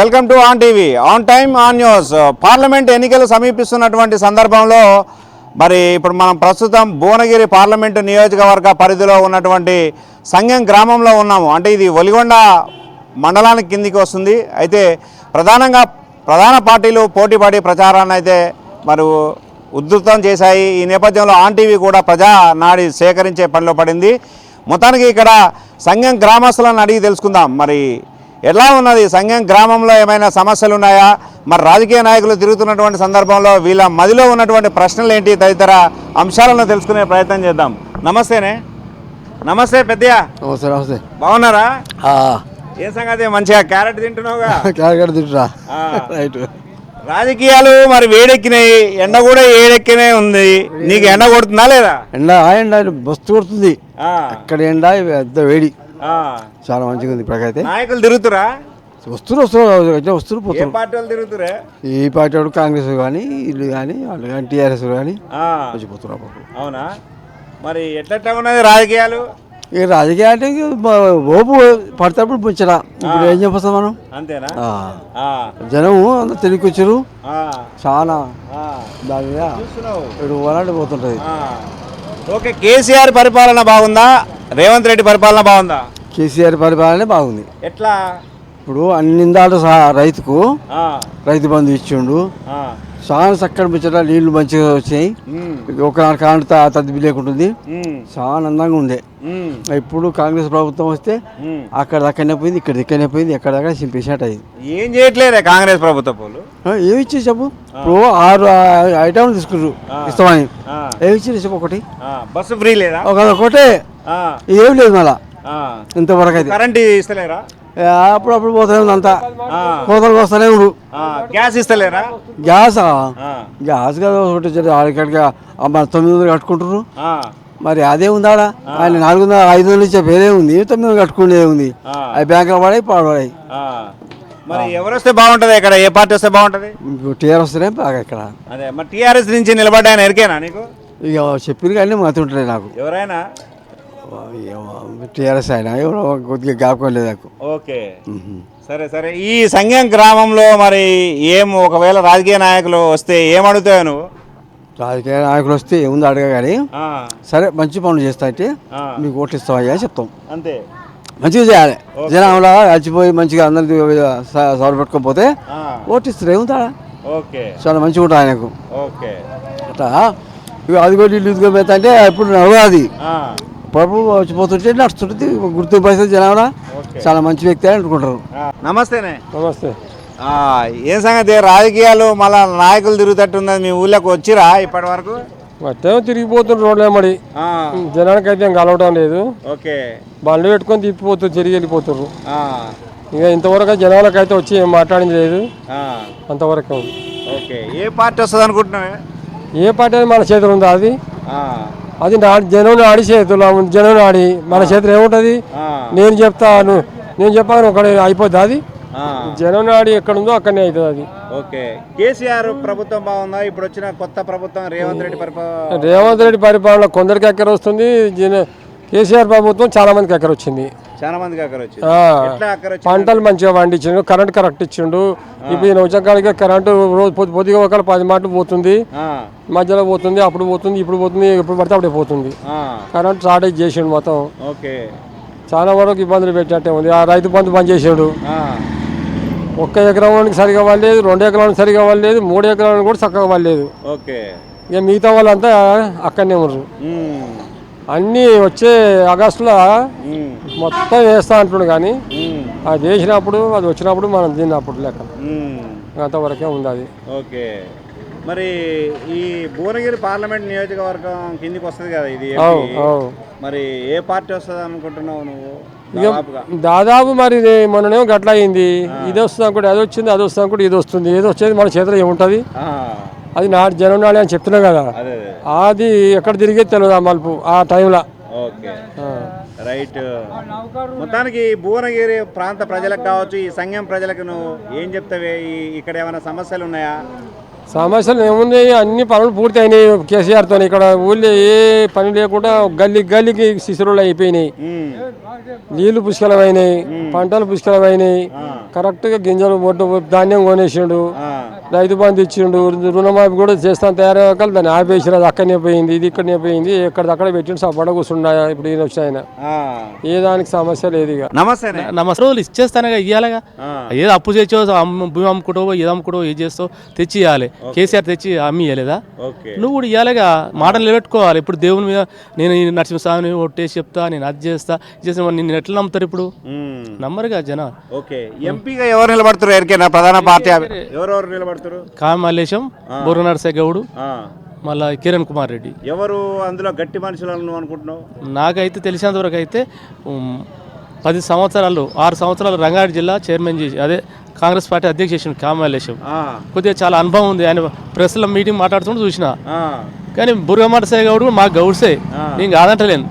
Welcome to ON TV. On time on news. Parliament ఎన్నికలు సమీపిస్తున్నటువంటి సందర్భంలో మరి ఇప్పుడు మనం ప్రస్తుతం భువనగిరి పార్లమెంటు నియోజకవర్గ పరిధిలో ఉన్నటువంటి సంఘం గ్రామంలో ఉన్నాము. అంటే ఇది ఒలిగొండ మండలానికి కిందికి వస్తుంది. అయితే ప్రధానంగా ప్రధాన పార్టీలు పోటీపడి ప్రచారాన్ని అయితే మరి ఉధృతం చేశాయి. ఈ నేపథ్యంలో ఆన్ టీవీ కూడా ప్రజా నాడి సేకరించే పనిలో పడింది. మొత్తానికి ఇక్కడ సంఘం గ్రామస్తులను అడిగి తెలుసుకుందాం. మరి ఎలా ఉన్నది? సంఘం గ్రామంలో ఏమైనా సమస్యలు ఉన్నాయా? మరి రాజకీయ నాయకులు తిరుగుతున్నటువంటి సందర్భంలో వీళ్ళ మదిలో ఉన్నటువంటి ప్రశ్నలు ఏంటి తదితర అంశాలను తెలుసుకునే ప్రయత్నం చేద్దాం. నమస్తేనే. నమస్తే పెద్దయ్య. నమస్తే నమస్తే. బాగున్నారా? ఏ సంగతి? మంచిగా క్యారెట్ తింటున్నావుగా? క్యారెట్ తింటురా. రైట్. రాజకీయాలు మరి వేడెక్కినాయి. ఎండ కూడా ఏడెక్కినే ఉంది. నీకు ఎండ కొడుతుందా లేదా? ఎండ ఎండ బస్తు కొడుతుంది. అక్కడ ఎండ పెద్ద వేడి. చాలా మంచిగా ఉంది ఇప్పటికైతే. నాయకులు తిరుగుతురా? వస్తున్నారు వస్తున్నారు వస్తున్నారు ఏ పోతున్నారు పార్టీ వాళ్ళు తిరుగుతురే ఈ పార్టీ వాడు కాంగ్రెస్ కానీ వీళ్ళు కానీ వాళ్ళు కానీ టీఆర్ఎస్ కానీ ఆ, పాపం. అవునా? మరి ఎట్లా ఉన్నది రాజకీయాలు? ఈ రాజకీయ అంటే ఇక బ- ఓపు పడతాప్పుడు పుంచరా ఇప్పుడు ఏం చెప్పొస్తాం మనం? అంతేనా? ఆ. ఆ, జనము అందరు తెలివికి వచ్చారు ఆ, చాలా. ఆ. దాని మీద చూస్తున్నావు. వలాంటి పోతుంటుంది. ఆ. ఓకే కేసీఆర్ పరిపాలన బాగుందా? రేవంత్ రెడ్డి పరిపాలన బాగుందా? కేసీఆర్ పరిపాలనే బాగుంది. ఎట్లా? ఇప్పుడు అన్నిందాలు సహా రైతుకు రైతు బంధు ఇచ్చిండు. చాలా చక్కటి ముచ్చట నీళ్ళు మంచిగా వచ్చాయి. ఉమ్, ఒక కాంట తద్ది లేకుంటుంది. చాలా అందంగా ఉండే. ఇప్పుడు కాంగ్రెస్ ప్రభుత్వం వస్తే. అక్కడ దక్కనే పోయింది ఇక్కడ దిక్కనే పోయింది ఎక్కడ దాకా చింపేసినట్టు అయింది. ఏం చేయట్లేదే కాంగ్రెస్ ప్రభుత్వ ఏమి ఇచ్చి చెప్పు? ఇప్పుడు ఆరు ఐటమ్లు తీసుకున్నారు ఇస్తామని ఏమి ఇచ్చి చెప్పు ఒకటి? బస్సు ఫ్రీ లేదా? ఒక ఒకటే. ఆ, ఏం లేదు మళ్ళా. ఇంతవరకు అయితే. కరెంట్ ఇస్తలేరా? అప్పుడప్పుడు పోతూనే ఉంది అంతా. కోతలు వస్తూనే ఉండు. గ్యాస్ ఇస్తలేరా? గ్యాసా? గ్యాస్ కదా ఒకటి ఆడికాడిగా మన తొమ్మిది వందలు కట్టుకుంటారు మరి అదే ఉందాడా ఆయన నాలుగు వందల ఐదు వందలు ఇచ్చే పేరే ఉంది. తొమ్మిది వందలు కట్టుకునేదే ఉంది. అవి బ్యాంకులో పడాయి పాడబడాయి. మరి ఎవరు వస్తే బాగుంటది ఇక్కడ? ఏ పార్టీ వస్తే బాగుంటది? ఇంకో టీఆర్ వస్తేనే బాగా ఇక్కడ. అదే మరి టీఆర్ఎస్ నుంచి నిలబడ్డాయని ఎరికేనా నీకు? ఇక చెప్పిన కానీ మతి ఉంటుంది నాకు. ఎవరైనా? టీఆర్ఎస్ ఆయన ఎవరో కొద్దిగా జ్ఞాపకం లేదు నాకు. ఓకే. సరే సరే. ఈ సంఘం గ్రామంలో మరి ఏం ఒకవేళ రాజకీయ నాయకులు వస్తే ఏం అడుగుతావు నువ్వు? రాజకీయ నాయకులు వస్తే ఏముంది అడగ కానీ సరే మంచి పనులు చేస్తా అంటే మీకు ఓట్లు ఇస్తామయ్యా అని చెప్తాం. అంతే. మంచిగా చేయాలి. జనంలో అలసిపోయి మంచిగా అందరికి సవర పెట్టుకోకపోతే ఓటు ఇస్తారు. ఏముందా ఓకే. చాలా మంచిగా ఉంటుంది ఆయనకు. ఓకే. అట్లా అది కూడా ఇల్లు ఇదిగో పోతా అంటే ఇప్పుడు నడవది ఆ, ప్రభు వచ్చిపోతుంటే నడుస్తుంటుంది గుర్తింపు అయితే జనాభా. చాలా మంచి వ్యక్తి అని అనుకుంటారు. నమస్తేనే. నమస్తే. ఆ, ఏం సంగతి? రాజకీయాలు మళ్ళా నాయకులు తిరుగుతట్టున్నది మీ ఊళ్ళోకి వచ్చిరా ఇప్పటి వరకు? మొత్తం తిరిగిపోతున్నారు రోడ్ల మరి. జనానికి అయితే ఏం కలవటం లేదు. ఓకే. బండ్లు పెట్టుకొని తిప్పిపోతున్నారు తిరిగి వెళ్ళిపోతున్నారు ఆ, ఇక ఇంతవరకు జనాలకైతే వచ్చి ఏం మాట్లాడింది లేదు. ఆ, అంతవరకు. ఉంది ఓకే. ఏ పార్టీ వస్తుంది అనుకుంటున్నావే ఏ పార్టీ అది మన చేతులు ఉందా అది? ఆ, అది నా జనం ఆడి చేతులు జనం ఆడి మన చేతులు ఏముంటుంది? నేను చెప్తాను. నేను చెప్పాను ఒక అయిపోద్ది అది. జనం ఆడి ఎక్కడ ఉందో అక్కడనే అవుతుంది అది. ఓకే. కేసీఆర్ ప్రభుత్వం బాగుందా? ఇప్పుడు వచ్చిన కొత్త ప్రభుత్వం రేవంత్ రెడ్డి పరిపాలన రేవంత్ రెడ్డి పరిపాలన కొందరికి ఎక్కడ వస్తుంది? జన కేసీఆర్ ప్రభుత్వం చాలా మందికి ఎక్కడ వచ్చింది. చాలా మందికి అక్కడ పంటలు మంచిగా పండించిండు కరెంట్ కరెక్ట్ ఇచ్చిండు. ఇప్పుడు కాడికి కరెంటు రోజు పొద్దు పొద్దుగా ఒక పది మాటలు పోతుంది. మధ్యలో పోతుంది అప్పుడు పోతుంది ఇప్పుడు పోతుంది ఎప్పుడు పడితే అప్పుడే పోతుంది. కరెంట్ షార్టేజ్ చేసిండు మొత్తం. చాలా వరకు ఇబ్బందులు పెట్టినట్టే ఉంది. ఆ రైతు బంధు బంద్ చేసాడు. ఒక్క ఎకరానికి సరిగా వాళ్ళలేదు రెండు ఎకరానికి సరిగా వాళ్ళలేదు మూడు ఎకరానికి కూడా చక్కగా వాళ్ళలేదు ఇక మిగతా వాళ్ళంతా అక్కడనే ఉన్నారు. అన్నీ వచ్చే ఆగస్టులో మొత్తం వేస్తా అంటున్నాడు కానీ అది వేసినప్పుడు అది వచ్చినప్పుడు మనం తిన్నప్పుడు లెక్క. ఉమ్, అంతవరకే ఉంది అది. ఓకే. మరి ఈ భువనగిరి పార్లమెంట్ నియోజకవర్గం కిందికి వస్తుంది కదా ఇది మరి ఏ పార్టీ వస్తుంది అనుకుంటున్నావు నువ్వు? దాదాపు మరి మొన్ననేమో గట్ల అయింది ఇది వస్తుంది అనుకుంటే అది వచ్చింది అది వస్తుంది అనుకుంటే ఇది వస్తుంది. ఏది వచ్చేది మన చేతిలో ఏముంటుంది? అది నా జనం నాడే అని చెప్తున్నాం కదా. అదే ఎక్కడ తిరిగే తెలియదు ఆ మలుపు ఆ టైంలో. రైట్. మొత్తానికి భువనగిరి ప్రాంత ప్రజలకు కావచ్చు ఈ సంఘం ప్రజలకు నువ్వు ఏం చెప్తావే? ఈ ఇక్కడ ఏమైనా సమస్యలు ఉన్నాయా? సమస్యలు ఏమున్నాయి అన్ని పనులు పూర్తి అయినాయి కేసీఆర్తో ఇక్కడ ఊళ్ళో ఏ పని లేకుండా గల్లీ గల్లీకి శిశురులు అయిపోయినాయి. నీళ్ళు పుష్కలమైనాయి పంటలు పుష్కలమైనాయి. కరెక్ట్గా గింజలు ఒడ్డు ధాన్యం కొనేసిండు. రైతు బంధు ఇచ్చిండు. రుణమాఫీ కూడా చేస్తాను తయారయ్యాక దాన్ని ఆపేసిన అది అక్కడనే పోయింది ఇది ఇక్కడనే పోయింది. ఎక్కడ అక్కడ పెట్టిండు సపడ కూర్చుండా ఇప్పుడు ఈయన వచ్చి ఆయన. ఏ దానికి సమస్య లేదు ఇక. నమస్తే నమస్తే. రోజులు ఇచ్చేస్తానుగా ఇవ్వాలిగా ఏదో అప్పు చేసో అమ్మ భూమి అమ్ముకుంటావో ఏదో అమ్ముకుంటావో ఏది చేస్తావు తెచ్చి ఇవ్వాలి కేసీఆర్ తెచ్చి అమ్మి ఇవ్వలేదా నువ్వు కూడా ఇవ్వాలిగా మాటలు నిలబెట్టుకోవాలి. ఇప్పుడు దేవుని మీద నేను ఈ నరసింహస్వామిని ఒట్టేసి చెప్తా నేను అది చేస్తా మరి నిన్ను ఎట్లా నమ్ముతారు ఇప్పుడు? నమ్మరుగా జనం. ఓకే. ఎంపీగా ఎవరు నిలబడుతారు? ఎరికైనా ప్రధాన పార్టీ ఎవరెవరు నిలబడతారు? కామల్లేశం బుర్ర నరసే గౌడు మళ్ళా కిరణ్ కుమార్ రెడ్డి. ఎవరు అందులో గట్టి మనుషులను అనుకుంటున్నావు? నాకైతే తెలిసినంత వరకు అయితే పది సంవత్సరాలు ఆరు సంవత్సరాలు రంగారెడ్డి జిల్లా చైర్మన్ చేసి అదే కాంగ్రెస్ పార్టీ అధ్యక్ష చేసిన కొద్దిగా చాలా అనుభవం ఉంది. ఆయన ప్రెస్లో మీటింగ్ మాట్లాడుతుంటే చూసిన. కానీ బుర్గమాట సే గౌడు మా గౌడ్సే. నేను కాదంటలేను.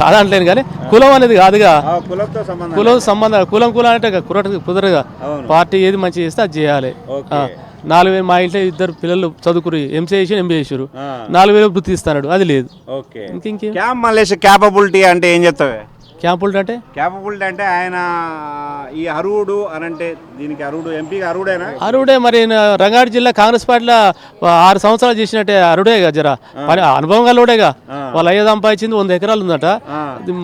కాదంటలేను కానీ కులం అనేది కాదుగా. కులం సంబంధం కులం కులం అంటే కురట కుదరగా. పార్టీ ఏది మంచి చేస్తే అది చేయాలి. నాలుగు వేలు మా ఇంట్లో ఇద్దరు పిల్లలు చదువుకుని ఎంసీ చేసి ఎంబీ చేసారు. నాలుగు వేలు వృత్తి ఇస్తాడు అది లేదు. క్యాపబిలిటీ అంటే ఏం చెప్తావే? క్యాంపులు అంటే? క్యాపబిలిటీ అంటే ఆయన ఈ అరువుడు అని అంటే దీనికి అరువుడు ఎంపీకి అరువుడేనా? అరుడే మరి రంగారెడ్డి జిల్లా కాంగ్రెస్ పార్టీలో ఆరు సంవత్సరాలు చేసినట్టే అరుడేగా జర. పని అనుభవం గలవాడేగా వాళ్ళ అయ్య సంపాదించింది వంద ఎకరాలు ఉందట.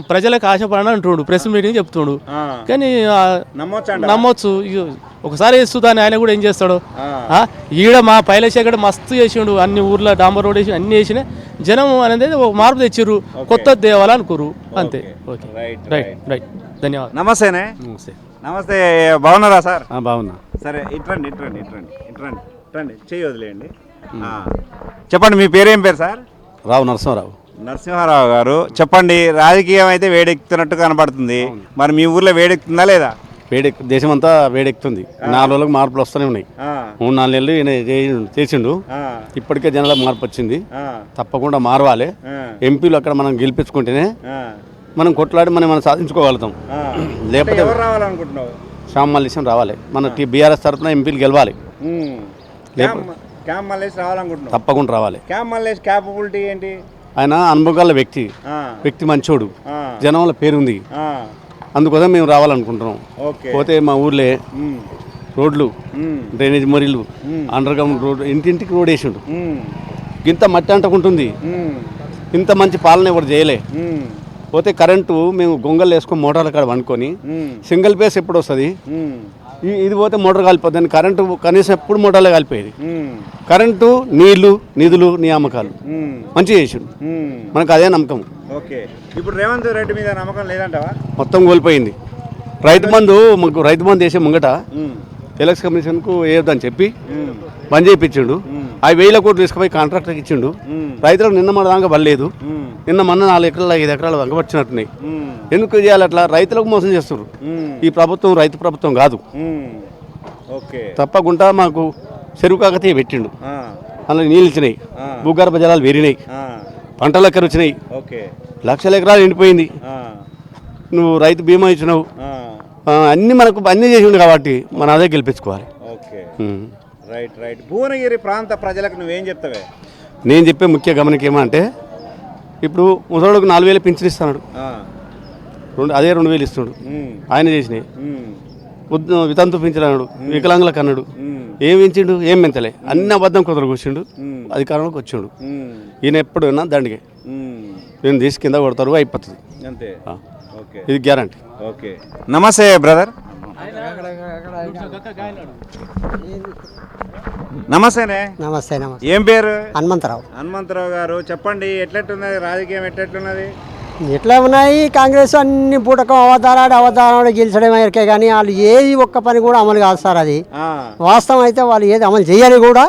ప్రజలకు ఆశపడని అంటుండు ప్రెస్ మీటింగ్ చెప్తుండు. కానీ నమ్మొచ్చు ఒకసారి వేస్తుందని ఆయన కూడా ఏం చేస్తాడు? ఆ, ఈడ మా పైలశేఖర్ మస్తు చేసిండు అన్ని ఊర్లో డాంబర్ రోడ్ వేసి అన్ని వేసిన. జనం అనేది ఒక మార్పు తెచ్చిర్రు కొత్త దేవాలని అనుకోరు అంతే. ఓకే. రైట్ రైట్ రైట్ ధన్యవాదాలు. నమస్తేనే. నమస్తే. నమస్తే బాగున్నారా సార్? బాగున్నా. సరే ఇట్రండి ఇట్రండి ఇట్రండి ఇట్రండి ఇట్రండి. చెయ్యి వదిలేయండి. ఆ. చెప్పండి మీ పేరేం పేరు సార్? రావు నరసింహరావు. నరసింహారావు గారు. చెప్పండి రాజకీయం అయితే వేడెక్కుతున్నట్టు కనబడుతుంది మరి మీ ఊర్లో వేడెక్కుతుందా లేదా? వేడెక్ దేశం అంతా వేడెక్కుతుంది. నాలుగు రోజులకు మార్పులు వస్తూనే ఉన్నాయి. మూడు నాలుగు నెలలు ఈయన చేయి- చేసిండు. ఇప్పటికే జనాలకు మార్పు వచ్చింది. తప్పకుండా మారవాలి. ఎంపీలు అక్కడ మనం గెలిపించుకుంటేనే మనం కొట్లాడి మనం మనం సాధించుకోగలుగుతాం. లేకపోతే ఎవరు రావాలనుకుంటున్నావు? శ్యామ్ మల్లేశం రావాలి. మన టీ బీఆర్ఎస్ తరఫున ఎంపీలు గెలవాలి. ఉమ్. క్యామ్ క్యామ్ మల్లేష్ రావాలనుకుంటున్నావు? తప్పకుండా రావాలి. క్యామ్ మల్లేష్ క్యాపబిలిటీ ఏంటి? ఆయన అనుభవం వ్యక్తి. ఆ, వ్యక్తి మంచోడు. ఆ, జనంలో పేరుంది. ఆ, అందుకోసం మేము రావాలనుకుంటున్నాం. పోతే మా ఊర్లే రోడ్లు డ్రైనేజ్ మరీలు అండర్ గ్రౌండ్ రోడ్ ఇంటింటికి రోడ్ వేసిండు. ఇంత మట్టి అంటుకుంటుంది. ఇంత మంచి పాలన ఎవరు చేయలే. పోతే కరెంటు మేము గొంగలు వేసుకొని మోటార్ల కాడ వండుకొని సింగిల్ పేస్ ఎప్పుడు వస్తుంది? ఇది పోతే మోటార్ కాలిపోతుంది కరెంటు కనీసం ఎప్పుడు మోటార్లో కాలిపోయేది. కరెంటు నీళ్ళు నిధులు నియామకాలు. మంచిగా చేసిండు. మనకు అదే నమ్మకం. ఓకే. ఇప్పుడు రేవంత్ రెడ్డి మీద నమ్మకం లేదంటావా? మొత్తం కోల్పోయింది. రైతు బంధు మాకు రైతు బంధు వేసే ముంగట ఎలక్షన్ కమిషన్కు వేయొద్దని చెప్పి ఉమ్, బంద్ చేయించిండు. ఆ వేల కోట్లు తీసుకుపోయి కాంట్రాక్టర్కి ఇచ్చిండు. రైతులకు నిన్న మన దాకా పడలేదు. ఉమ్, నిన్న మొన్న నాలుగు ఎకరాలు ఐదు ఎకరాలు వంగపరిచినట్టున్నాయి ఉమ్, ఎందుకు చేయాలి అట్లా? రైతులకు మోసం చేస్తున్నారు ఉమ్, ఈ ప్రభుత్వం రైతు ప్రభుత్వం కాదు. తప్పకుండా మాకు చెరువు కాకతీయ పెట్టిండు. అందులో నీళ్ళు ఇచ్చినాయి. భూగర్భ జలాలు పెరిగినాయి పంటలు ఎక్కడ వచ్చినాయి లక్షల ఎకరాలు ఎండిపోయింది. నువ్వు రైతు బీమా ఇచ్చినావు. అన్ని మనకు అన్నీ చేసిండు కాబట్టి మనం అదే గెలిపించుకోవాలి. రైట్ రైట్ భువనగిరి ప్రాంత ప్రజలకు నువ్వేం చెప్తావే? నేను చెప్పే ముఖ్య గమనిక ఏమంటే ఇప్పుడు ముసలోడుకు నాలుగు వేలు పింఛన్ ఇస్తున్నాడు. రెండు అదే రెండు వేలు ఇస్తున్నాడు. ఆయన చేసినాయి వితంతు పింఛన్ అన్నాడు వికలాంగులకు అన్నాడు. ఏం పెంచిండు? ఏం పెంచలే. అన్ని అబద్ధం కుదర కూర్చుండు. అధికారంలోకి వచ్చిండు. ఈయన ఎప్పుడైనా దండిగే. నేను తీసి కింద కొడతారు అయిపోతుంది. ఇది గ్యారంటీ. ఓకే. నమస్తే బ్రదర్. నమస్తేనే నమస్తే నమస్తే. ఏం పేరు? హనుమంతరావు. హనుమంతరావు గారు చెప్పండి ఎట్లెట్టున్నది? రాజకీయం ఎట్లెట్టున్నది? ఎట్లా ఉన్నాయి? కాంగ్రెస్ అన్ని పూటకం అవతారాడు అవతారాడు గెలిచడం ఎరికే కానీ వాళ్ళు ఏది ఒక్క పని కూడా అమలు కాదు సార్ అది. వాస్తవం అయితే వాళ్ళు ఏది అమలు చేయాలి కూడా.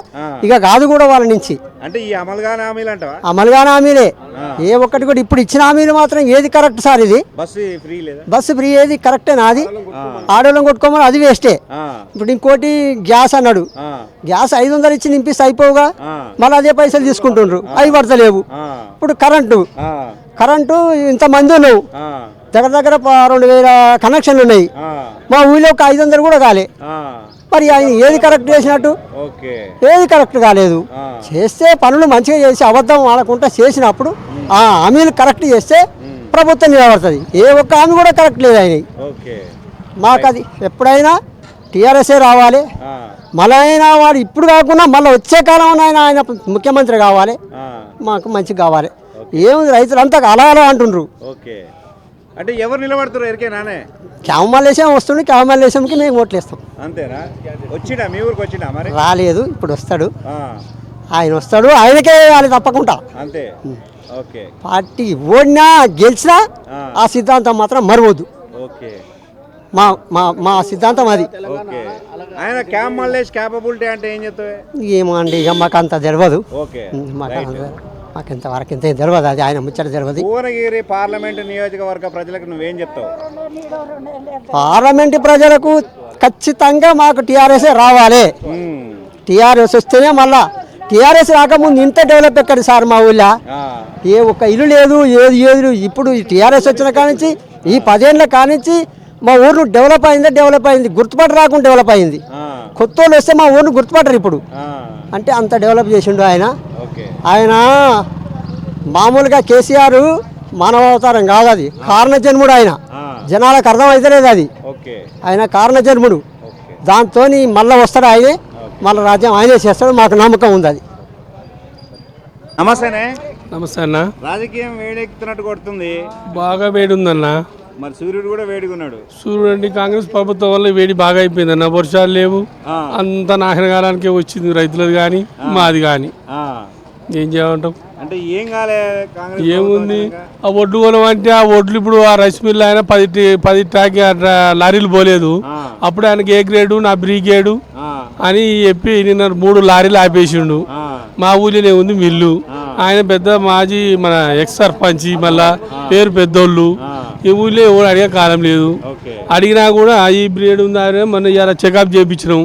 ఇక కాదు కూడా వాళ్ళ నుంచి. అంటే ఈ అమలుగానే హామీలు అంటావా? అమలుగానే హామీలే. ఏ ఒక్కటి కూడా ఇప్పుడు ఇచ్చిన హామీలు మాత్రం ఏది కరెక్ట్ సార్ ఇది? బస్సు ఫ్రీ ఏది? కరెక్టేనా అది ఆడోళ్ళం కొట్టుకోమని అది వేస్టే. ఇప్పుడు ఇంకోటి గ్యాస్ అన్నాడు. గ్యాస్ ఐదు వందలు ఇచ్చి నింపిస్తే అయిపోవుగా. మళ్ళీ అదే పైసలు తీసుకుంటుండ్రు. అవి పడతలేవు. ఇప్పుడు కరెంటు. కరెంటు ఇంతమంది ఉన్నావు ఆ, దగ్గర దగ్గర రెండు వేల కనెక్షన్లు ఉన్నాయి. మా ఊళ్ళో ఒక ఐదు వందలు కూడా కాలే. మరి ఆయన ఏది కరెక్ట్ చేసినట్టు? ఏది కరెక్ట్ కాలేదు. చేస్తే పనులు మంచిగా చేసి అబద్ధం ఆడకుండా చేసినప్పుడు ఆ హామీలు కరెక్ట్ చేస్తే ప్రభుత్వం నిలబడుతుంది. ఏ ఒక్క హామీ కూడా కరెక్ట్ లేదు ఆయన మాకు అది ఎప్పుడైనా టీఆర్ఎస్ఏ రావాలి. మళ్ళీ అయినా వాడు ఇప్పుడు కాకుండా మళ్ళీ వచ్చే కాలంలో ఆయన ఆయన ముఖ్యమంత్రి కావాలి. మాకు మంచిగా కావాలి. ఏముంది రైతులంతా అలా అలా అంటుండ్రు. ఓకే. అంటే ఎవరు నిలబడుతున్నారు ఎరికే నానే? క్యామలేశం వస్తుండే క్యామలేశంకి మేము ఓట్లేస్తాం. అంతేనా? వచ్చినా మీ ఊరికి వచ్చినా మరి? రాలేదు ఇప్పుడు వస్తాడు. ఆయన వస్తాడు ఆయనకే వేయాలి తప్పకుండా. అంతే. ఓకే. పార్టీ ఓడినా గెలిచినా ఆ. సిద్ధాంతం మాత్రం మరవద్దు. ఓకే. మా మా మా సిద్ధాంతం అది. ఓకే. ఆయన మల్లేష్ క్యాపబిలిటీ అంటే ఏం చెప్తావే? ఏమో అండి ఇక మాకు అంత తెలియదు ఓకే మాకు అంత మాకు ఇంతవరకు ఇంత తెలియదు. అది ఆయన ముచ్చట తెలియదు. భువనగిరి పార్లమెంటు నియోజకవర్గ ప్రజలకు నువ్వేం చెప్తావు? పార్లమెంటు ప్రజలకు ఖచ్చితంగా మాకు టీఆర్ఎస్ రావాలి. టీఆర్ఎస్ వస్తేనే మళ్ళా. టీఆర్ఎస్ రాకముందు ఇంత డెవలప్ ఎక్కడి సార్ మా ఊళ్ళో? ఏ ఒక్క ఇల్లు లేదు ఏది ఏది. ఇప్పుడు టీఆర్ఎస్ వచ్చిన కానించి ఈ పదేళ్ళ కానించి మా ఊరు డెవలప్ అయిందే డెవలప్ అయింది. గుర్తుపట్ట రాకుండా డెవలప్ అయింది. కొత్త వాళ్ళు వస్తే మా ఊరిని గుర్తుపట్టరు ఇప్పుడు. అంటే అంత డెవలప్ చేసిండు ఆయన. ఓకే. ఆయన మామూలుగా కేసీఆర్ మానవ అవతారం కాదు అది. కారణ జన్ముడు ఆయన. ఆ, జనాలకు అర్థమైతే లేదు అది. ఓకే. ఆయన కారణ జన్ముడు ఓకే. దాంతో మళ్ళీ వస్తాడు ఆయనే మళ్ళీ రాజ్యం ఆయనే చేస్తాడు మాకు నమ్మకం ఉంది అది. నమస్తేనే నమస్తే అన్న. రాజకీయం వేడెక్కుతున్నట్టు కొడుతుంది. బాగా వేడి ఉందన్న మరి సూర్యుడు కూడా వేడిగున్నాడు చూడండి కాంగ్రెస్ ప్రభుత్వం వల్ల వేడి బాగా అయిపోయిందన్న వర్షాలు లేవు. అంత నాశనకాలానికే వచ్చింది రైతులది కానీ మాది కానీ. ఏం చేయమంటాం అంటే ఏం కాలే ఏముంది? ఆ ఒడ్లు కొనం అంటే ఆ ఒడ్లు ఇప్పుడు ఆ రైస్ మిల్ ఆయన పది పది ట్రాక్ లారీలు పోలేదు. అప్పుడు ఆయనకి ఏ గ్రేడు? నా బ్రీ గ్రేడు అని చెప్పి నిన్న మూడు లారీలు ఆపేసిండు. మా ఊళ్ళోనే ఉంది మిల్లు. ఆయన పెద్ద మాజీ మన ఎక్స్ సర్పంచ్ మళ్ళా పేరు పెద్దోళ్ళు. ఈ ఊళ్ళో ఎవరు అడిగే కాలం లేదు. అడిగినా కూడా ఈ బ్రీడ్ ఉందా అని మొన్న ఇవాళ చెకప్ చేయించినాం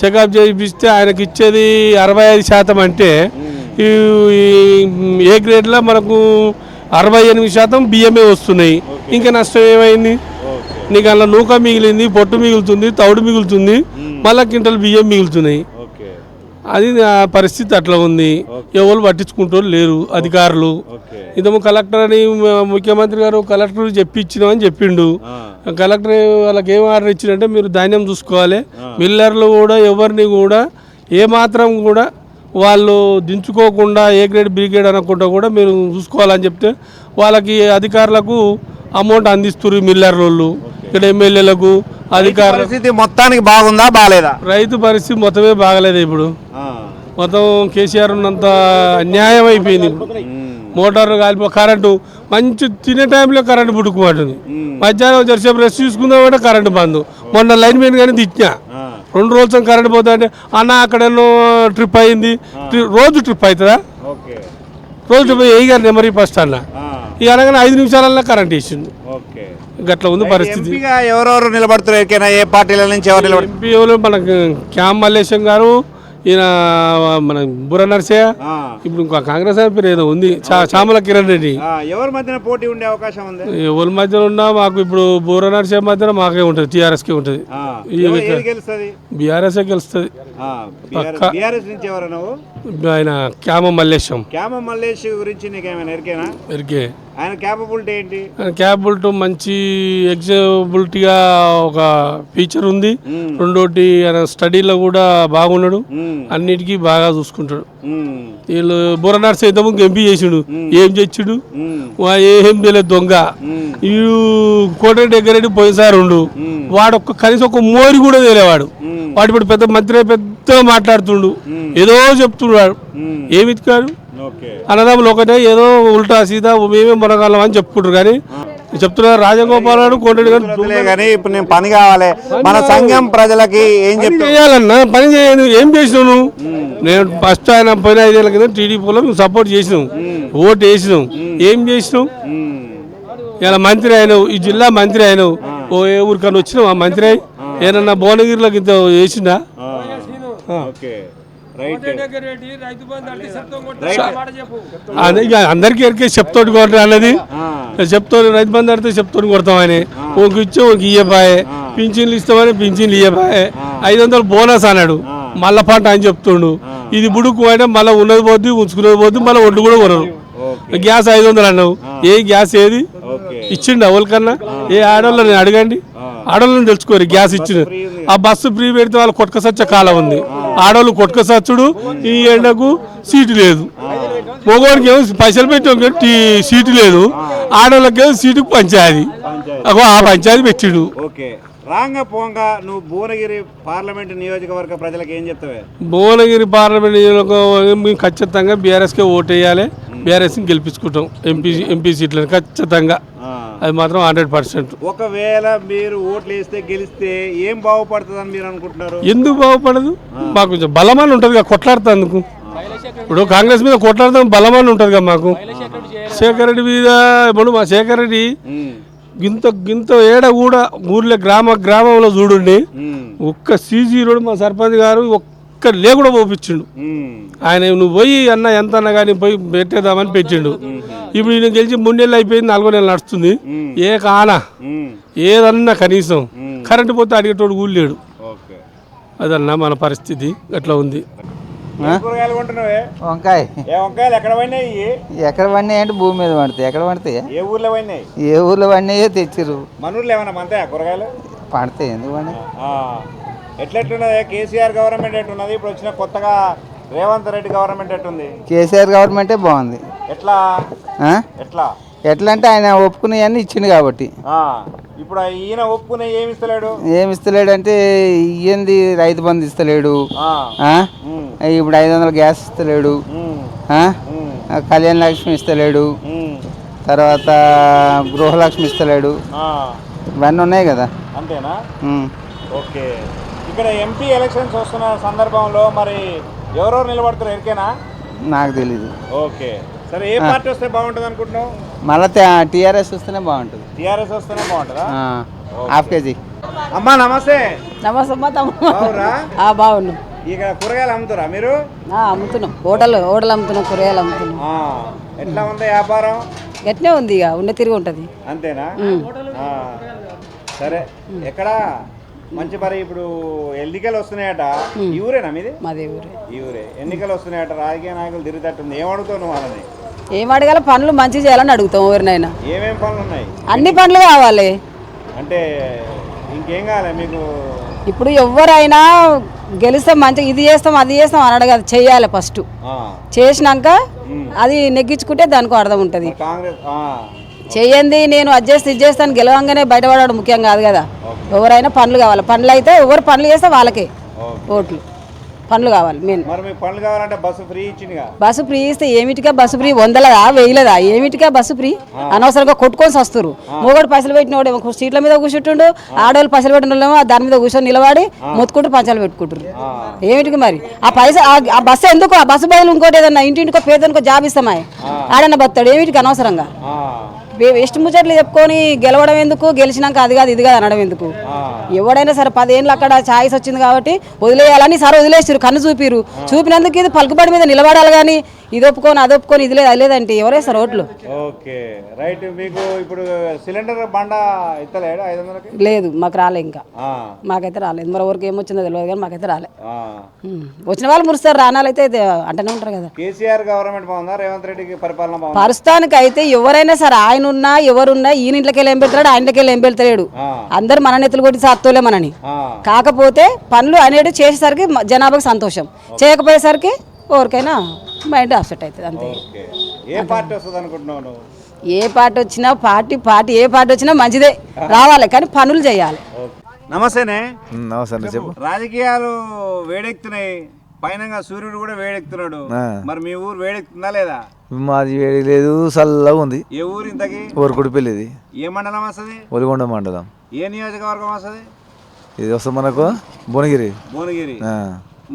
చెకప్ చేయిస్తే ఆయనకి ఇచ్చేది అరవై ఐదు శాతం అంటే ఏ గ్రేడ్లో మనకు అరవై ఎనిమిది శాతం బియ్యమే వస్తున్నాయి. ఇంకా నష్టం ఏమైంది? నీకు అలా నూక మిగిలింది పొట్టు మిగులుతుంది తౌడు మిగులుతుంది మళ్ళా క్వింటల్ బియ్యం మిగులుతున్నాయి. అది ఆ పరిస్థితి అట్లా ఉంది. ఎవరు పట్టించుకుంటూ లేరు అధికారులు. ఇదేమో కలెక్టర్ అని ముఖ్యమంత్రి గారు కలెక్టర్ చెప్పించినామని చెప్పిండు. కలెక్టర్ వాళ్ళకి ఏం ఆర్డర్ ఇచ్చిందంటే మీరు ధాన్యం చూసుకోవాలి. మిల్లర్లు కూడా ఎవరిని కూడా ఏమాత్రం కూడా వాళ్ళు దించుకోకుండా ఏ గ్రేడ్ బి గ్రేడ్ అనకుండా కూడా మీరు చూసుకోవాలని చెప్తే వాళ్ళకి అధికారులకు అమౌంట్ అందిస్తున్నారు మిల్లర్ వాళ్ళు ఇక్కడ ఎమ్మెల్యేలకు అధికారులు పరిస్థితి మొత్తానికి బాగుందా బాగాలేదా? రైతు పరిస్థితి మొత్తమే బాగలేదు ఇప్పుడు. మొత్తం కేసీఆర్ ఉన్నంత అన్యాయం అయిపోయింది మోటార్లు కాలిపో కరెంటు మంచి తినే టైంలో కరెంటు పుట్టుకుమాటుంది మధ్యాహ్నం జరిసేపు రెస్ట్ చూసుకుందామంటే కరెంటు బంద్. మొన్న లైన్ మెయిన్ కానీ తిట్టినా. రెండు రోజులు కరెంట్ పోతా అంటే అన్న అక్కడ ఎన్నో ట్రిప్ అయింది. రోజు ట్రిప్ అవుతుందా? రోజు ట్రిప్ ఏ గారు నెమరీ ఫస్ట్ అన్న. ఇక అనగానే ఐదు నిమిషాలన్నా కరెంట్ ఓకే. గట్ల ఉంది పరిస్థితి. ఎవరెవరు నిలబడుతున్నారు? ఏ పార్టీల నుంచి ఎవరు నిలబడు మనకు క్యామ్ మల్లేశం గారు ఈయన మన బుర్ర నర్సయ్య? ఇప్పుడు ఇంకో కాంగ్రెస్ పేరు ఏదో ఉంది. చామల కిరణ్ రెడ్డి. ఎవరి మధ్యన పోటీ ఉండే అవకాశం ఉంది? ఎవరి మధ్యలో ఉన్నా మాకు ఇప్పుడు బూర నర్సే మధ్యన మాకే ఉంటుంది ఉంటుంది. గెలుస్తుంది? బీఆర్ఎస్ఏ గెలుస్తుంది. బీఆర్ఎస్ నువ్వు ఆయన క్యామ మల్లేశం. క్యామ మల్లేష్ గురించి ఎరికే. ఆయన క్యాపబిలిటీ ఏంటి? క్యాపబిలిటీ మంచి ఎగ్జాబిలిటీగా ఒక ఫీచర్ ఉంది. రెండోటి ఆయన స్టడీలో కూడా బాగున్నాడు. అన్నిటికీ బాగా చూసుకుంటాడు. వీళ్ళు బుర్ర నర్స్ అయితే ఎంపీ చేసిండు. ఏం. వా ఏం తెలియదు దొంగ. మ్మ్. వీడు కోట దగ్గర పోయినసారి ఉండు. వాడు ఒక్క కనీసం ఒక మోరి కూడా తెలియవాడు. వాడు ఇప్పుడు పెద్ద మంత్రి అయి పెద్దగా మాట్లాడుతుండు. ఏదో చెప్తున్నాడు. ఏమి ఓకే. అన్నదమ్ములు ఒకటే ఏదో ఉల్టా సీదా మేమే మునగాలం అని చెప్పుకుంటారు కానీ చెప్తున్నారు రాజగోపాల్ గారు కోటరెడ్డి గారు కానీ ఇప్పుడు నేను పని కావాలి. మన సంఘం ప్రజలకి ఏం చేయాలన్నా పని చేయను ఏం చేసినావు నేను ఫస్ట్ ఆయన పోయిన ఐదేళ్ళ కింద టీడీపీలో సపోర్ట్ చేసినాం ఓటు వేసినాం ఏం చేసినాం ఇలా మంత్రి అయినావు. ఈ జిల్లా మంత్రి అయినావు. ఓ ఏ ఊరికన్నా వచ్చినావు ఆ మంత్రి అయి? భువనగిరిలోకి ఇంత వేసిందా? ఓకే. అదే. ఇక అందరికీ ఎరికే చెప్తోటి కొట్టరు అన్నది. చెప్తాను రైతు బంధు అడితే చెప్తోని కొడతామని. ఓకి ఇచ్చే ఓకి ఇయ్యబాయే. పింఛన్లు ఇస్తామని పింఛన్లు ఇయ్యబాయే. ఐదు వందలు బోనస్ అన్నాడు. మళ్ళా పంట అని చెప్తుండు. ఇది బుడుకు అంటే మళ్ళీ ఉన్నది పోద్ది ఉంచుకున్నది పోద్ది మళ్ళీ ఒడ్డు కూడా కొనరు. ఓకే. గ్యాస్ ఐదు వందలు అన్నావు. ఏ గ్యాస్ ఏది? ఇచ్చిండు ఎవరికన్నా? ఏ ఆడవాళ్ళని అడగండి. ఆడవాళ్ళని తెలుసుకోరు గ్యాస్ ఇచ్చిండు ఆ బస్సు ఫ్రీ పెడితే వాళ్ళు కొట్టుక సచ్చ కాలం ఉంది. ఆడవాళ్ళు కొట్టుక సచ్చుడు ఈ ఎండకు సీటు లేదు. మగవాడికి ఏమో పైసలు పెట్టి సీటు లేదు. ఆడవాళ్ళకి ఏమో సీటుకు పంచాయతీ. ఆ పంచాయతీ పెట్టిండు. ఓకే. రాంగ పోంగా నువ్వు భువనగిరి పార్లమెంట్ నియోజకవర్గ ప్రజలకు ఏం చెప్తావే? భువనగిరి పార్లమెంట్ నియోజకవర్గం మేము ఖచ్చితంగా బీఆర్ఎస్కే ఓటు వేయాలి బీఆర్ఎస్ని గెలిపించుకుంటాం. ఎంపీ ఎంపీ సీట్లను ఖచ్చితంగా. అది మాత్రం హండ్రెడ్ పర్సెంట్. ఒకవేళ మీరు ఓట్లు వేస్తే గెలిస్తే ఏం బాగుపడుతుందని మీరు అనుకుంటున్నారు? ఎందుకు బాగుపడదు? మాకు కొంచెం బలమాన్ని ఉంటుంది కదా కొట్లాడుతందుకు. ఇప్పుడు కాంగ్రెస్ మీద కొట్లాడతాం బలమాన్ని ఉంటుంది కదా మాకు శేఖర్ రెడ్డి మీద ఇప్పుడు మా శేఖర్ రెడ్డి గింత గింత ఏడ కూడా ఊర్లో గ్రామ గ్రామంలో చూడండి. ఒక్క సీజీ రోడ్ మా సర్పంచ్ గారు ఒక్క లేకుండా పోపించిండు ఉమ్, ఆయన నువ్వు పోయి అన్న ఎంత అన్నా కానీ పోయి పెట్టేద్దామని పెట్టిండు. ఇప్పుడు ఈయన గెలిచి మూడు నెలలు అయిపోయింది నాలుగో నెలలు నడుస్తుంది. ఏ కానా ఏదన్నా కనీసం కరెంటు పోతే అడిగేటోడు కూలేడు ఓకే. అదన్నా మన పరిస్థితి అట్లా ఉంది. కూరగాయలు కొంటున్నావే? వంకాయ. ఏ వంకాయలు ఎక్కడ పడినాయి? ఎక్కడ పడినాయి అంటే భూమి మీద పడతాయి. ఎక్కడ పడతాయి? ఏ ఊర్లో పడినాయి? ఏ ఊర్లో పడినాయో తెచ్చిర్రు. మన ఊర్లో ఏమైనా మంతాయా కూరగాయలు? పడతాయి. ఎందుకు పడినాయి? ఎట్లెట్లున్నది? కేసీఆర్ గవర్నమెంట్ ఎట్టున్నది ఇప్పుడు వచ్చిన కొత్తగా రేవంత్ రెడ్డి గవర్నమెంట్ ఎట్టుంది? కేసీఆర్ గవర్నమెంటే బాగుంది. ఎట్లా? ఎట్లా? ఎట్లా అంటే ఆయన ఒప్పుకునేవన్నీ ఇచ్చిండు కాబట్టి. ఇప్పుడు ఈయన ఒప్పుకునే ఏమి ఇస్తలేడు? ఏమి ఇస్తలేడంటే ఇయ్యంది రైతు బంధు ఇస్తలేడు. ఇప్పుడు ఐదు వందల గ్యాస్ ఇస్తలేడు. కళ్యాణ లక్ష్మి ఇస్తలేడు. తర్వాత గృహలక్ష్మి ఇస్తలేడు. ఇవన్నీ ఉన్నాయి కదా. అంతేనా. ఓకే. ఇక్కడ ఎంపీ ఎలక్షన్స్ వస్తున్న సందర్భంలో మరి ఎవరెవరు నిలబడతారు? ఎరికేనా? నాకు తెలీదు. ఓకే. సరే ఏ పార్టీ వస్తే బాగుంటుంది అనుకుంటున్నావు? మళ్ళీ టీఆర్ఎస్ వస్తేనే బాగుంటుంది. టీఆర్ఎస్ వస్తేనే బాగుంటుందా? ఆ. Half KG. అమ్మా నమస్తే. నమస్తే అమ్మా తమ్ముడు. బావురా? ఆ బాగున్నాం ఇక్కడ కూరగాయలు అమ్ముతారా మీరు? అమ్ముతున్నాం. హోటల్ హోటల్ అమ్ముతున్నాం కూరగాయలు అమ్ముతున్నాం. ఆ, ఎట్లా ఉంది వ్యాపారం? గట్నే ఉంది ఇక ఉండే తిరిగి ఉంటుంది. అంతేనా? సరే ఎక్కడ? మంచి మరి ఇప్పుడు ఎన్నికలు వస్తున్నాయట. ఈ ఊరేనా మీది? మాదే ఊరే. ఈ ఊరే. ఎన్నికలు వస్తున్నాయట రాజకీయ నాయకులు తిరుగుతట్టుంది ఏం అడుగుతావు నువ్వు వాళ్ళని? ఏం అడగాల? పనులు మంచిగా చేయాలని అడుగుతాం ఎవరినైనా. ఏమేం పనులు ఉన్నాయి అన్ని పనులు కావాలి. అంటే ఇంకేం కావాలి మీకు? ఇప్పుడు ఎవరైనా గెలిస్తే మంచిగా ఇది చేస్తాం అది చేస్తాం అని అడగదు చెయ్యాలి ఫస్ట్. చేసినాక అది నెగ్గించుకుంటే దానికి అర్థం ఉంటుంది. చెయ్యండి నేను అది చేస్తే ఇది చేస్తాను గెలవంగానే బయటపడడం ముఖ్యం కాదు కదా. ఎవరైనా పనులు కావాలి. పనులు అయితే ఎవరు పనులు చేస్తే వాళ్ళకే ఓట్లు. పనులు కావాలి మెయిన్ మరి మీకు పనులు కావాలంటే బస్సు ఫ్రీ ఇచ్చిందిగా బస్సు ఫ్రీ ఇస్తే ఏమిటిగా బస్సు ఫ్రీ? వందలదా? వెయ్యిలదా ఏమిటిగా బస్సు ఫ్రీ? అనవసరంగా కొట్టుకొని వస్తారు మూగోడు పైసలు పెట్టినోడు ఏమో సీట్ల మీద కూర్చుంటుండు ఆడవాళ్ళు పైసలు పెట్టిన వాళ్ళేమో దాని మీద కూర్చొని నిలబడి మొత్తుకుంటూ పంచాలు పెట్టుకుంటారు ఏమిటికి మరి? ఆ పైసలు ఆ- ఆ బస్సు ఎందుకు? ఆ బస్సు బదులు ఇంకోటి ఏదన్నా ఇంటింటికో పేదనికో జాబ్ ఇస్తామా ఆడన్న బతాడు ఏమిటికి అనవసరంగా? ఆ, వేస్ట్ ముచ్చట్లు చెప్పుకొని గెలవడం ఎందుకు? గెలిచినాక అది కాదు ఇది కాదు అనడం ఎందుకు? ఎవడైనా సరే పదేళ్ళు అక్కడ ఛాయిస్ వచ్చింది కాబట్టి వదిలేయాలని సార్ వదిలేసారు కన్ను చూపిరు చూపినందుకు ఇది పలుకుబడి మీద నిలబడాలి కానీ ఇది ఒప్పుకొని అది ఒప్పుకొని ఇది లేదు అది లేదంటే ఎవరేస్తారు ఓట్లు? ఓకే రైట్ మీకు ఇప్పుడు సిలిండర్ బండ ఇస్తలేడు ఐదు వందలకి? లేదు మాకు రాలే ఇంకా. ఆ, మాకైతే రాలేదు మరి ఎవరికి ఏమొచ్చిందో తెలియదు కానీ మాకైతే రాలే. ఆ. ఉమ్. వచ్చిన వాళ్ళు మురుస్తారు రానాలైతే ఇది అంటనే ఉంటారు కదా. కేసీఆర్ గవర్నమెంట్ బాగుందా? రేవంత్ రెడ్డికి పరిపాలన బాగుందా? ప్రస్తుతానికి అయితే ఎవరైనా సరే ఆయన ఉన్నా ఎవరున్నా ఈయన ఇంట్లోకి వెళ్ళి ఏం పెడతాడు ఆయన ఇంట్లోకి వెళ్ళి ఏం పెడతాడు ఆ. అందరు మన నెత్తులు కొట్టి సత్తోలే మనని. ఆ, కాకపోతే పనులు అనేవి చేసేసరికి మ- జనాభాకు సంతోషం. చేయకపోయేసరికి ఎవరికైనా మైండ్ అప్సెట్ అవుతుంది అంతే. ఓకే. ఏ పార్టీ వస్తుంది అనుకుంటున్నావు నువ్వు? ఏ పార్టీ వచ్చినా పార్టీ పార్టీ ఏ పార్టీ వచ్చినా మంచిదే. రావాలి కానీ పనులు చేయాలి. నమస్తేనే. నమస్తే చెప్పు. రాజకీయాలు వేడెక్కుతున్నాయి. పైన సూర్యుడు కూడా వేడెక్కుతున్నాడు. మరి మీ ఊరు వేడెక్కుతుందా లేదా? మాది వేడి లేదు చల్లగా ఉంది. ఏ ఊరు ఇంతకి? ఊరుకుడి పెళ్ళిది ఏ మండలం వస్తుంది? ఒలిగొండ మండలం. ఏ నియోజకవర్గం వస్తుంది? ఇది వస్తుంది మనకు భువనగిరి. భువనగిరి. ఆ.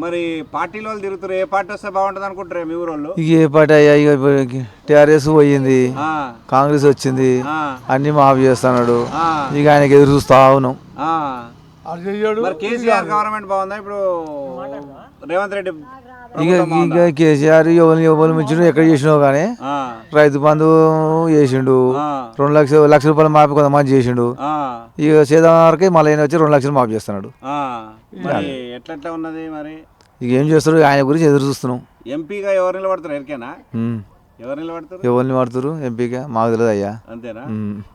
మరి పార్టీలో వాళ్ళు తిరుగుతారు. ఏ పార్టీ వస్తే బాగుంటుంది అనుకుంటారు మీ ఊరు ఏ పార్టీ అయ్యా ఇక టీఆర్ఎస్ పోయింది కాంగ్రెస్ వచ్చింది అన్ని మాఫ్ చేస్తున్నాడు. ఇక ఆయనకి ఎదురు చూస్తా ఉన్నాం. అది చెయ్యడు మరి కేసీఆర్ గవర్నమెంట్ బాగుందా? ఇప్పుడు రేవంత్ రెడ్డి ఇక ఇక కేసీఆర్ ఎవరిని ఎవరు ఎక్కడ చేసినావు కానీ ఆ, రైతు బంధు చేసిండు. రెండు లక్షలు లక్ష రూపాయలు మాపి కొంతమంది చేసిండు. ఆ, ఇక సేదా వరకు మళ్ళీ ఆయన వచ్చి రెండు లక్షలు మాఫీ చేస్తున్నాడు. ఆ. మరి ఎట్లెట్లా ఉన్నది మరి? ఇక ఏం చేస్తారు ఆయన గురించి ఎదురు చూస్తున్నాం. ఎంపీగా ఎవరు నిలబడతారు ఎరికేనా? ఎవరిని వాడుతారు ఎంపీగా? మాకు తెలియదు అయ్యా. అంతేనా.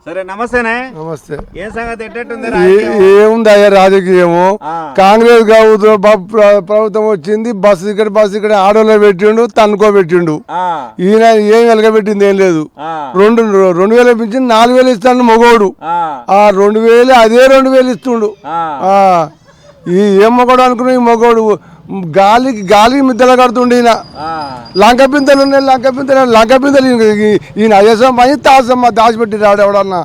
సరే నమస్తేనే. నమస్తే. ఏం సంగతి? ఎట్టెట్టుంది ఏముంది అయ్యా రాజకీయము. కాంగ్రెస్ ప్రభుత్వం వచ్చింది బస్సు ఇక్కడ బస్సు ఇక్కడ ఆడోలో పెట్టిండు తన్నుకో పెట్టిండు. ఆ, ఈయన ఏం వెలగబెట్టింది ఏం లేదు. రెండు రెండు వేలు ఇప్పించి నాలుగు వేలు ఇస్తాడు మగోడు. ఆ, రెండు వేలు అదే రెండు వేలు ఇస్తుండు. ఈ ఏం మగోడు అనుకున్న ఈ మగోడు? గాలికి గాలికి మిద్దెలు కడుతుండే ఈయన. లంక పిందెలు ఉన్నాయి లంక పిందెలు లంక పిందెలు ఈయన- అయ్యసం పని తాసమ్మ దాచిపెట్టి రాడు ఎవడన్నా.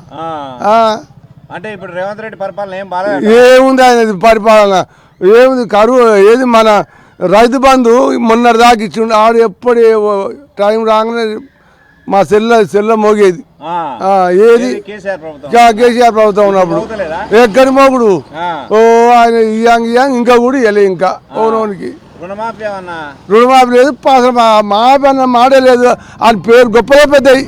అంటే ఇప్పుడు రేవంత్ రెడ్డి పరిపాలన ఏం బాగాలేదు ఏముంది ఆయన పరిపాలన? ఏముంది కరువు ఏది మన రైతు బంధు మొన్నటి దాకా ఇచ్చిండు ఆడు ఎప్పుడు టైం రాగానే మా సెల్ల సెల్ల మోగేది. ఏది? కేసీఆర్ ప్రభుత్వం. ఉన్నప్పుడు. ఎక్కడి మోగుడు. ఓ ఆయన ఇయ్యాంగ్ ఇయ్యాంగ్ ఇంకా కూడా ఇవ్వలే ఇంకా. ఓనోనికి. రుణమాఫీ లేదు అసలు మా మాఫీ అన్న మాటే లేదు. ఆయన పేరు గొప్పగా పెద్దయి.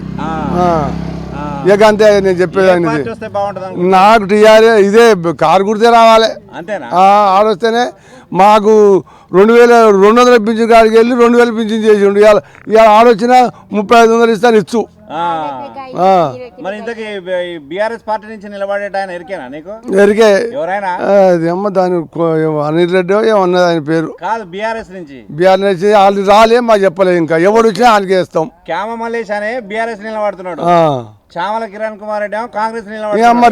ఇక అంతే నేను చెప్పేది ఏ ఆయనది. పార్టీ వస్తే బాగుంటుంది అనుకో. నాకు టీఆర్ఏ ఇదే కారు గుర్తే రావాలి. ఆడొస్తేనే. మాకు రెండు వేల రెండు వందల పింఛన్ కాడికి వెళ్ళి రెండు వేల పింఛన్ చేసిండు. ఇవాళ ఇవాళ ఆడొచ్చిన ముప్పై ఐదు వందలు ఇస్తాను ఇచ్చు. మరి ఇంతకీ బీఆర్ఎస్ పార్టీ నుంచి నిలబడేట ఆయన ఎరికేనా నీకు? ఎరికే. ఎవరైనా? అమ్మ దాని అనిల్ రెడ్డి ఏమన్నది ఆయన పేరు. కాదు బీఆర్ఎస్ నుంచి. బీఆర్ నుంచి వాళ్ళు రాలే మాకు చెప్పలేదు ఇంకా. ఎవరు వచ్చినా ఆయనకి వేస్తాం క్యామ మల్లేష్ అనే బీఆర్ఎస్ నిలబడుతున్నాడు. ఆ. చామల కిరణ్ కుమార్ రెడ్డి ఏమో కాంగ్రెస్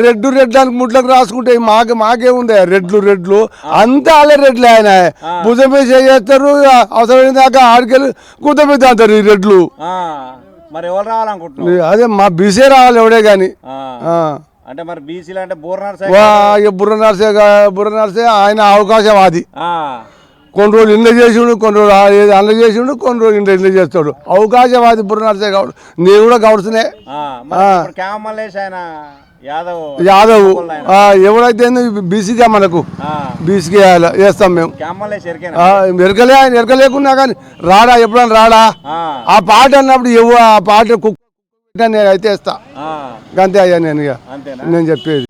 రెడ్డు రెడ్డు అని ముట్లకు రాసుకుంటే మాకు మాకే ఉంది. రెడ్లు రెడ్లు. అంతా వాళ్ళే రెడ్లు ఆయన. భుజం మీద చేస్తారు అవసరమైన దాకా ఆడికెళ్ళి కూత మీద అంటారు ఈ రెడ్లు. మరి ఎవరు రావాలనుకుంటున్నావు? అదే మా బీసే రావాలి ఎవడే కానీ ఆ. అంటే మరి బీసీలు అంటే వా ఇక బుర్ర నర్సే బుర్ర నర్సే ఆయన అవకాశవాది కొన్ని రోజులు ఇండ్ల చేసిండు కొన్ని రోజులు అందులో చేసిండు కొన్ని రోజులు ఇంట్లో ఇంట్లో చేస్తాడు. అవకాశవాది బుర్ర నర్సే కావడు నేను కూడా గౌడ్స్నే యాదవ్ ఎవడైతే బీసీగా మనకు. బీసీకి వేస్తాం మేము. ఎరకలే ఆయన ఎరకలేకున్నా కానీ రాడా ఎప్పుడన్నా రాడా? ఆ. పాట అన్నప్పుడు ఎవ ఆ పాట కుక్క నేను అయితే వేస్తా. అంతే అయ్యా నేను ఇక. నేను చెప్పేది.